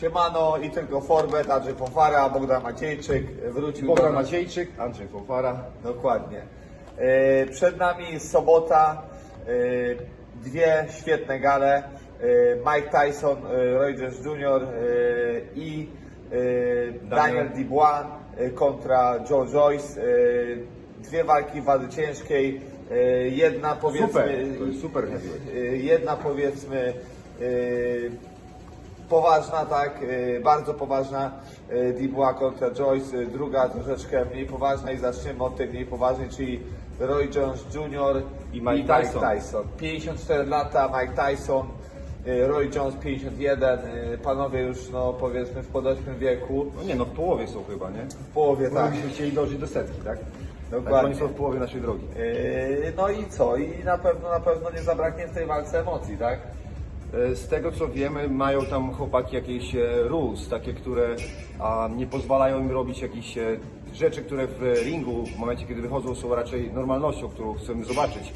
Siemano i tylko Forbet, Andrzej Fonfara, Bogdan Maciejczyk wrócił Bogdan do nas. Maciejczyk, Andrzej Fofara. Dokładnie. E, Przed nami sobota, e, dwie świetne gale. E, Mike Tyson, e, Jones Jr. e, i e, Daniel Dubois e, kontra Joe Joyce. E, Dwie walki w wadze ciężkiej. E, Jedna powiedzmy... Super, super e, Jedna powiedzmy... e, poważna, tak, y, bardzo poważna y, Dubois kontra Joyce, y, druga troszeczkę mniej poważna i zaczniemy od tej mniej poważnej, czyli Roy Jones Jr. I Mike Tyson. Tyson. 54 lata, Mike Tyson, Roy Jones 51, y, panowie już no powiedzmy w podeszłym wieku, No nie no, w połowie są chyba, nie? w połowie Tak. tak. Byśmy chcieli dążyć do setki, tak? Dokładnie. Tak, oni są w połowie naszej drogi. Y, No i co? I na pewno, na pewno nie zabraknie w tej walce emocji, tak? E, Z tego co wiemy, mają tam chłopaki jakieś e, rules, takie, które a, nie pozwalają im robić jakichś e, rzeczy, które w ringu w momencie, kiedy wychodzą, są raczej normalnością, którą chcemy zobaczyć.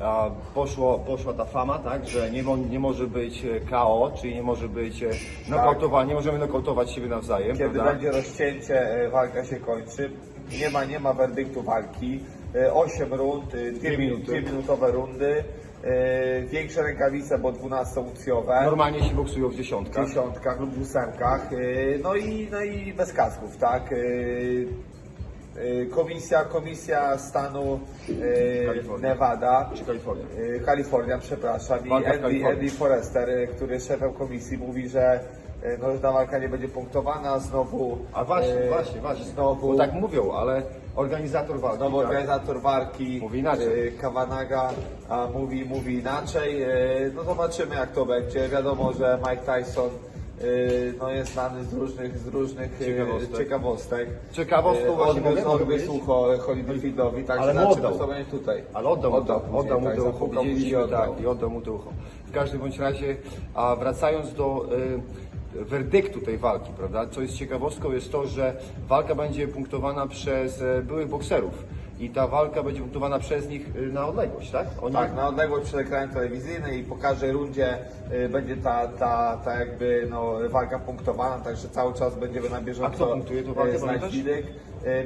A, poszło, poszła ta fama, tak, że nie, mo, nie może być KO, czyli nie może być nokautowanie, nie możemy nokautować siebie nawzajem, Kiedy prawda? będzie rozcięcie, walka się kończy. Nie ma, nie ma werdyktu walki. 8 rund, 2 Dwie minuty. minutowe rundy. E, Większe rękawice, bo 12-uncjowe. Normalnie się boksują w dziesiątkach. W dziesiątkach lub ósemkach. e, No i, no i bez kasków, tak. E, Komisja, komisja stanu Kalifornia. Nevada. Czy Kalifornia? Kalifornia, przepraszam. I Walka w Andy, Kalifornii. Andy Forrester, który jest szefem komisji, mówi, że e, no, że ta walka nie będzie punktowana. Znowu. A właśnie, e, właśnie, właśnie. Znowu. Bo tak mówią, ale organizator walki. Znowu tak? organizator walki Mówi inaczej. e, Kawanaga a mówi, mówi inaczej. E, No zobaczymy jak to będzie. Wiadomo, że Mike Tyson e, no, jest znany z różnych, z różnych e, Ciekawostek. ciekawostek. Ciekawostką właśnie mogę- Odgryzł, ucho Holyfieldowi, tak Ale zobaczymy oddał. co będzie tutaj. Ale oddał mu, to, później, oddał mu tak, to ucho, widzieliśmy, oddał. tak, i oddał mu to ucho. W każdym bądź razie, a wracając do werdyktu tej walki, prawda, co jest ciekawostką, jest to, że walka będzie punktowana przez e, byłych bokserów i ta walka będzie punktowana przez nich y, na odległość, tak? Oni, Tak, na odległość przed ekranem telewizyjnym i po każdej rundzie y, będzie ta, ta, ta jakby no, walka punktowana, także cały czas będziemy na bieżąco A kto punktuje tą walkę,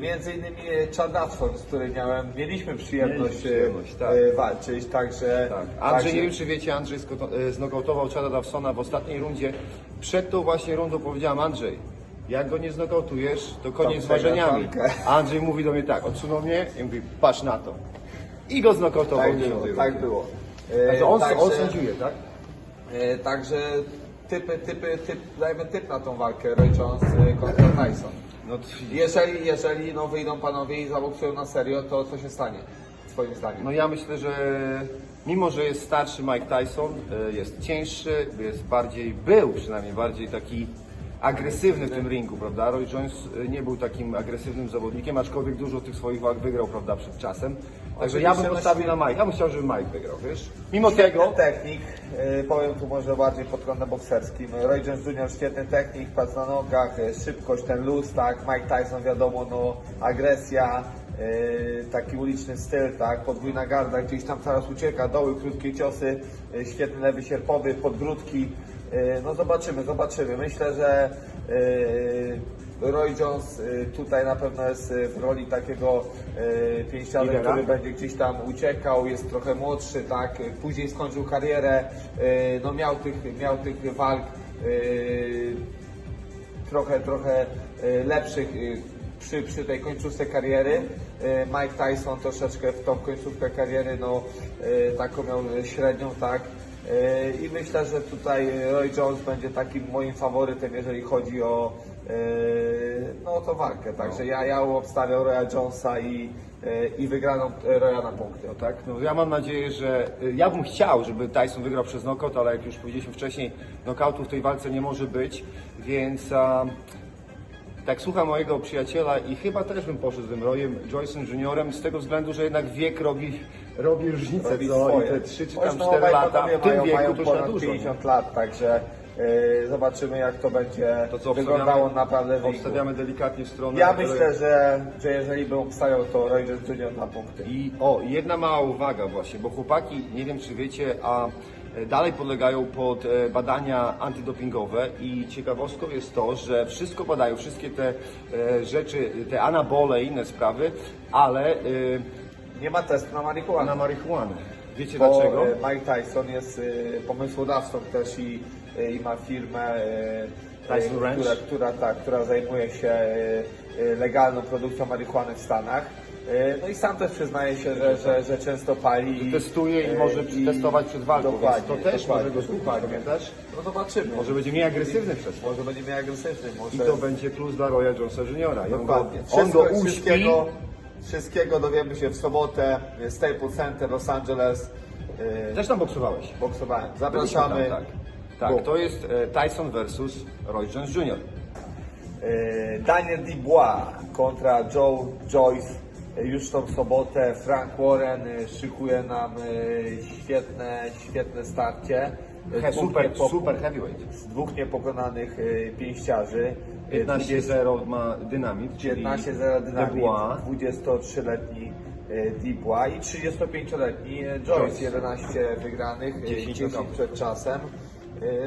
Między innymi Chad Dawson, z którym miałem, mieliśmy przyjemność, Mieliśmy przyjemność, tak. walczyć, także... Tak. Andrzej, także- nie wiem czy wiecie, Andrzej e, znokautował Chada Dawsona w ostatniej rundzie. Przed tą właśnie rundą powiedziałem, Andrzej, jak go nie znokautujesz, to koniec z przegrasz marzeniami. walkę. A Andrzej mówi do mnie tak, odsunął mnie i mówi, patrz na to. I go znokautował Tak było, tak rundzie. było. Y, Także on, także- on sędziuje, tak? y, Także typy, typy, typ, dajmy typ na tą walkę Roy Jones y, kontra Tyson. No, t- Jeżeli, jeżeli no, wyjdą panowie i zaboksują na serio, to co się stanie, twoim zdaniem? no ja myślę, że mimo, że jest starszy Mike Tyson, e, jest cięższy, jest bardziej, był przynajmniej bardziej taki agresywny w tym ringu, prawda? Roy Jones e, nie był takim agresywnym zawodnikiem, aczkolwiek dużo tych swoich walk wygrał, prawda, przed czasem. Także ja bym postawił na Mike. Ja bym chciał, żeby Mike wygrał, wiesz? Mimo tego, technik, y, powiem tu może bardziej pod kątem bokserskim. Roy Jones Jr. świetny technik, prac na nogach, szybkość, ten luz, tak. Mike Tyson wiadomo, no agresja, taki uliczny styl, tak. Podwójna garda, gdzieś tam teraz ucieka, doły, krótkie ciosy, y, świetny lewy sierpowy, podbródki. Y, No zobaczymy, zobaczymy. Myślę, że Roy Jones tutaj na pewno jest w roli takiego pięściarza, który będzie gdzieś tam uciekał, jest trochę młodszy, tak, później skończył karierę, no miał tych, miał tych walk trochę, trochę lepszych przy, przy tej końcówce kariery. Y, Mike Tyson troszeczkę w tą końcówkę kariery, no y, taką miał średnią, tak. Y, I myślę, że tutaj Roy Jones będzie takim moim faworytem, jeżeli chodzi o no, to walkę. Także ja, ja obstawiam Roya Jonesa i, i wygraną Roya na punkty. no tak, no ja mam nadzieję, że ja bym chciał, żeby Tyson wygrał przez knockout, ale jak już powiedzieliśmy wcześniej, knockoutu w tej walce nie może być, więc a, tak słucham mojego przyjaciela i chyba też bym poszedł z tym Royem Joyce'em Juniorem z tego względu, że jednak wiek robi, robi różnicę, Robi co i swoje. te 3 czy Zresztą tam 4 obaj lata panowie w tym mają, wieku mają to już na ponad dużo. nie? 50 lat, także y, zobaczymy jak to będzie To co, wyglądało obstawiamy- naprawdę w ringu. Obstawiamy delikatnie w stronę. Ja myślę, że, że jeżeli bym obstawiał, to Jones Jr. na punkty. I o, jedna mała uwaga właśnie, bo chłopaki, nie wiem czy wiecie, a e, dalej podlegają pod e, badania antydopingowe i ciekawostką jest to, że wszystko badają, wszystkie te e, rzeczy, te anabole i inne sprawy, ale e, Nie ma testu na marihuanę. na marihuanę. Wiecie Bo dlaczego? e, Mike Tyson jest e, pomysłodawcą też i, e, i ma firmę, e, Tyson e, Ranch? która, która, tak, która zajmuje się e, e, legalną produkcją marihuany w Stanach. E, No i sam też przyznaje się, że, że, że często pali. i- Testuje i e, może przetestować przed walką, więc to też dokładnie, może go dokładnie. pamiętasz? No zobaczymy. Może będzie mniej agresywny przez to. Może będzie miał agresywny, może... I to będzie plus dla Roya Jonesa. I on go, Dokładnie. on Wszystko, go uśpi. wszystkiego, wszystkiego dowiemy się w sobotę. Staples Center, Los Angeles. E, Też tam boksowałeś. Boksowałem. Zapraszamy. Tam, tak. tak, to jest e, Tyson versus Roy Jones Jr. Daniel Dubois kontra Joe Joyce już tą sobotę. Frank Warren e, szykuje nam e, świetne, świetne starcie. E, He, super, super heavyweight. z dwóch niepokonanych pięściarzy. E, 15-0 ma dynamit, czyli 15-0 dynamit, Dubois. 23-letni e, Dubois i 35-letni e, Joyce, 11 wygranych, e, 10 10 knockoutów. przed czasem.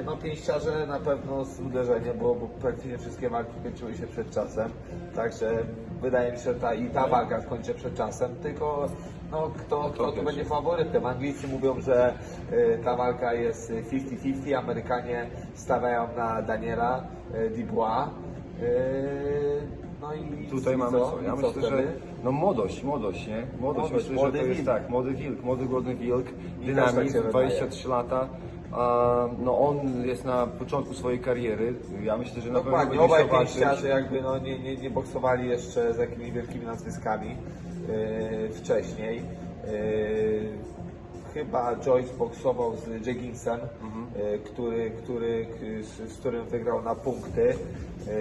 No pięściarze na pewno z uderzeniem, bo, bo praktycznie wszystkie walki kończyły się przed czasem, także wydaje mi się, że ta, i ta walka skończy przed czasem, tylko no, kto, kto tu będzie faworytem. Anglicy mówią, że e, ta walka jest 50-50, Amerykanie stawiają na Daniela e, Dubois. E, No i Tutaj mamy co? Ja I co myślę, wtedy? że no młodość, młodość, nie? Młodość, Młodość, myślę, młody że to jest wilk. tak, młody wilk, młody głodny wilk, też dynamit, tak się wydaje. 23 lata. A, no on jest na początku swojej kariery. Ja myślę, że na pewno Dokładnie, będzie obaj walczyć. pięściarze jakby no, nie, nie, nie boksowali jeszcze z jakimiś wielkimi nazwiskami e, wcześniej. E, chyba Joyce boksował z Jegginsem, e, który, który, z, z którym wygrał na punkty. E,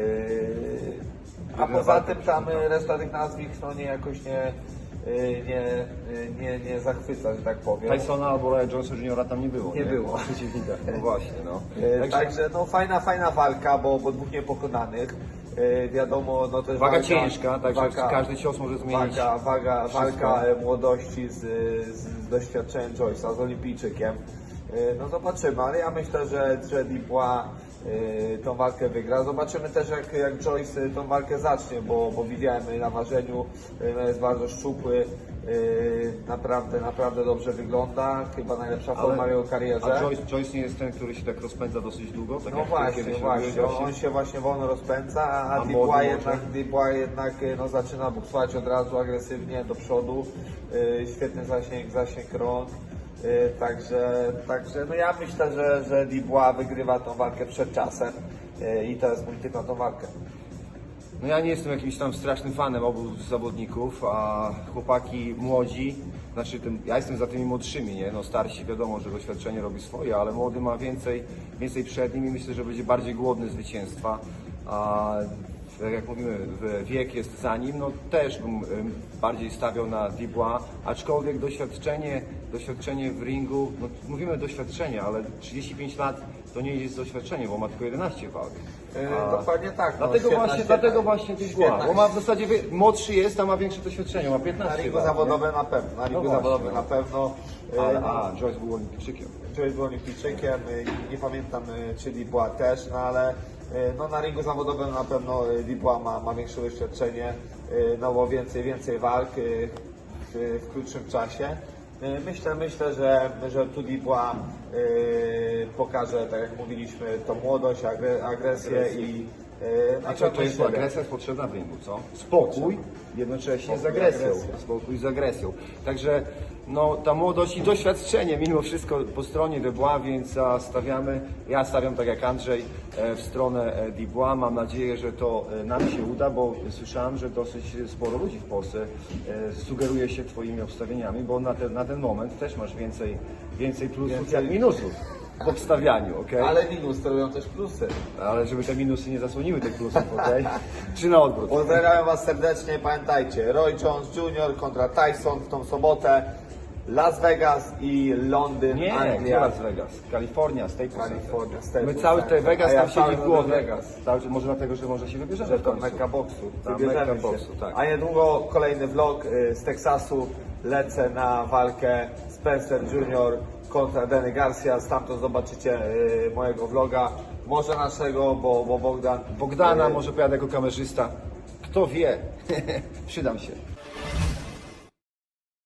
a poza tym tam reszta tych nazwisk no, nie jakoś nie, nie, e, nie, nie zachwyca, że tak powiem. Tysona albo Roya Jonesa Jr. tam nie było. Nie było. W przeciwnikach, no właśnie, no. E, Także no fajna, fajna walka, bo, bo dwóch niepokonanych. Wiadomo, no też Waga walka, ciężka, także każdy cios może zmienić waga, wszystko. walka e, młodości z, z, doświadczeniem Joyce'a, z olimpijczykiem. No zobaczymy, ale ja myślę, że, że e, tą walkę wygra. Zobaczymy też jak, jak Joyce tą walkę zacznie, bo, bo widziałem na marzeniu, e, no jest bardzo szczupły, e, naprawdę, naprawdę dobrze wygląda, chyba najlepsza forma w jego karierze. A Joyce, Joyce nie jest ten, który się tak rozpędza dosyć długo? Tak No właśnie, właśnie. On, on się właśnie wolno rozpędza, a, A jednak, Dubois jednak no, zaczyna buksować od razu agresywnie do przodu. Świetny zasięg, zasięg rąk. Yy, także, także no ja myślę, że, że Dubois wygrywa tą walkę przed czasem yy, i to jest mój typ na tą walkę. No ja nie jestem jakimś tam strasznym fanem obu zawodników, a chłopaki młodzi, znaczy tym, ja jestem za tymi młodszymi, nie? No starsi wiadomo, że doświadczenie robi swoje, ale młody ma więcej, więcej przed nim i myślę, że będzie bardziej głodny zwycięstwa. A tak jak mówimy, wiek jest za nim, no też bym ym, bardziej stawiał na Dubois, aczkolwiek doświadczenie, doświadczenie w ringu, no mówimy doświadczenie, ale 35 lat to nie jest doświadczenie, bo ma tylko 11 walk. Yy, A- dokładnie tak. no, Dlatego świetna, właśnie, świetna, dlatego właśnie Dubois, świetna- bo ma w zasadzie wie- młodszy jest, a ma większe doświadczenie, ma 15 Na ringu lat, zawodowym na pewno, na ringu właśnie, zawodowym no. na pewno. nie? Ale, a, Joyce był olimpijczykiem. Joyce był olimpijczykiem, y, nie pamiętam y, czy Dubois też, no ale y, no, na ringu zawodowym na pewno y, ma, ma większe doświadczenie, y, no bo więcej, więcej walk y, w, w krótszym czasie. Y, Myślę, myślę, że, że tu Dubois y, pokaże, tak jak mówiliśmy, tą młodość, agre, agresję Agresję. i y, A co to jest siebie. agresja jest potrzebna w ringu, co? Spokój, jednocześnie z Spokój, agresją. agresja. Spokój z agresją. Także no, ta młodość i doświadczenie mimo wszystko po stronie Dubois, więc stawiamy, ja stawiam tak jak Andrzej e, w stronę e, Dubois. Mam nadzieję, że to e, nam się uda, bo słyszałem, że dosyć sporo ludzi w Polsce sugeruje się Twoimi obstawieniami, bo na ten, na ten moment też masz więcej, więcej plusów Więcej- jak minusów w obstawianiu, okej? Ale minus to robią też plusy. Ale żeby te minusy nie zasłoniły tych plusów, okej? Czy na odwrót? Pozdrawiam Was serdecznie. Pamiętajcie, Roy Jones Jr. kontra Tyson w tą sobotę. Las Vegas i Londyn, Nie, Anglia. Las Vegas? Kalifornia, Staples Kalifornia, Center. Staples My cały Center. ten Vegas A ja tam siedzi w głowie. Vegas. Cały, może dlatego, że może się wybierzemy w to końcu. Boksu. Tam Wybierzemy się. boksu, tak. A niedługo kolejny vlog y, z Teksasu. Lecę na walkę Spencer Jr. kontra Danny Garcia, stamtąd zobaczycie e, mojego vloga, może naszego, bo, bo Bogdan... Bogdana e, może pojadę jako kamerzysta. Kto wie? Przydam się.